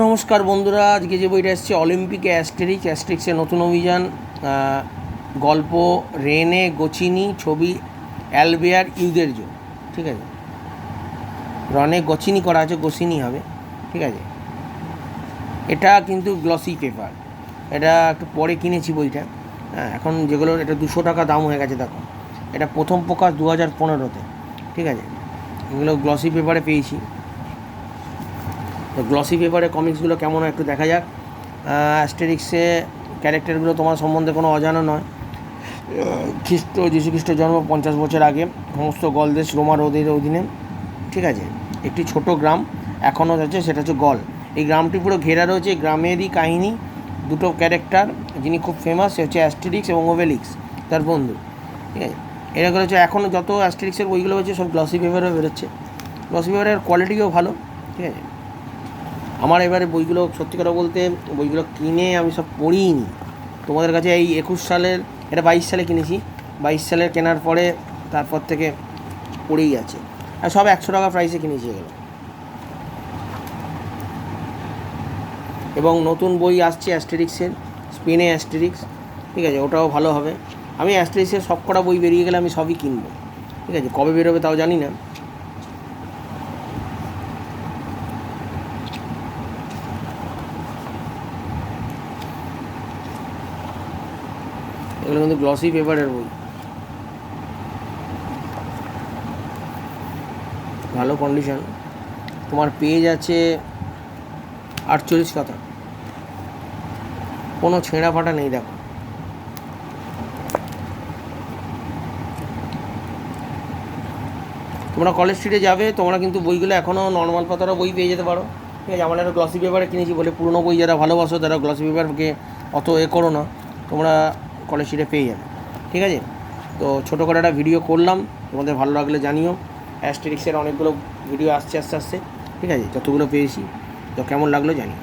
নমস্কার বন্ধুরা, আজকে যে বইটা এসছে অলিম্পিকে অ্যাস্টেরিক অ্যাস্টেরিক্সের নতুন অভিযান গল্প, রেনে, গচিনি, ছবি অ্যালবেয়ার ইউদের জো ঠিক আছে? রনে গচিনি করা আছে, গচিনি হবে, ঠিক আছে? এটা কিন্তু গ্লসি পেপার এটা একটু পরে কিনেছি বইটা হ্যাঁ এখন যেগুলো, এটা দুশো টাকা দাম হয়ে গেছে, দেখো। এটা প্রথম প্রকাশ দু হাজার পনেরোতে, ঠিক আছে? এগুলো গ্লসি পেপারে পেয়েছি। তো গ্লসি পেপারে কমিক্সগুলো কেমন একটু দেখা যাক। অ্যাস্টেরিক্সে ক্যারেক্টারগুলো তোমার সম্বন্ধে কোনো অজানা নয়। খ্রিস্ট যীশু খ্রিস্টের জন্ম পঞ্চাশ বছর আগে, সমস্ত গলদেশ রোমার ওদের অধীনে। ঠিক আছে? একটি ছোট গ্রাম, এখনও আছে, সেটা হচ্ছে গল। এই গ্রামটি পুরো ঘেরা রয়েছে গ্রামেরই কাহিনী। দুটো ক্যারেক্টার যিনি খুব ফেমাস সে হচ্ছে অ্যাস্টেরিক্স এবং ওভেলিক্স তার বন্ধু। ঠিক আছে? এরকম হচ্ছে, এখনও যত অ্যাস্টেরিক্সের বইগুলো হচ্ছে সব গ্লসি পেপারও বেরোচ্ছে। গ্লসি পেপারের কোয়ালিটিও ভালো। ঠিক আছে? আমার এবারে বইগুলো সত্যি কথা বলতে বইগুলো কিনে আমি সব পড়িনি তোমাদের কাছে এই একুশ সালের, এটা বাইশ সালে কিনেছি। বাইশ সালের কেনার পরে তারপর থেকে পড়েই আছে আর সব একশো টাকা প্রাইসে কিনেছি এগুলো। এবং নতুন বই আসছে অ্যাস্টেরিক্সের স্পেনে অ্যাস্টেরিক্স। ঠিক আছে, ওটাও ভালো হবে। আমি অ্যাস্টেরিক্সের সব কটা বই বেরিয়ে গেলে আমি সবই কিনবো। ঠিক আছে, কবে বেরোবে তাও জানি না। এগুলো কিন্তু গ্লসি পেপারের বই। ভালো কন্ডিশন তোমার পেজ আছে আটচল্লিশ কথা কোনো ছেঁড়া ফাটা নেই, দেখো। তোমরা কলেজ স্ট্রিটে যাবে, তোমরা কিন্তু বইগুলো এখনও নর্মাল পাতারও বই পেয়ে যেতে পারো। ঠিক আছে, আমরা একটা গ্লসি পেপারে কিনেছি বলে, পুরনো বই যারা ভালোবাসো, তারা গ্লসি পেপারকে অত এ করো না। তোমরা স্ট্রিটে পেয়ে যাবে। ঠিক আছে? তো ছোটো করে একটা ভিডিও করলাম, তোমাদের ভালো লাগলে জানিও। অ্যাস্টেরিক্সের অনেকগুলো ভিডিও আসছে আস্তে আস্তে ঠিক আছে? যতগুলো পেয়েছি, তো কেমন লাগল জানি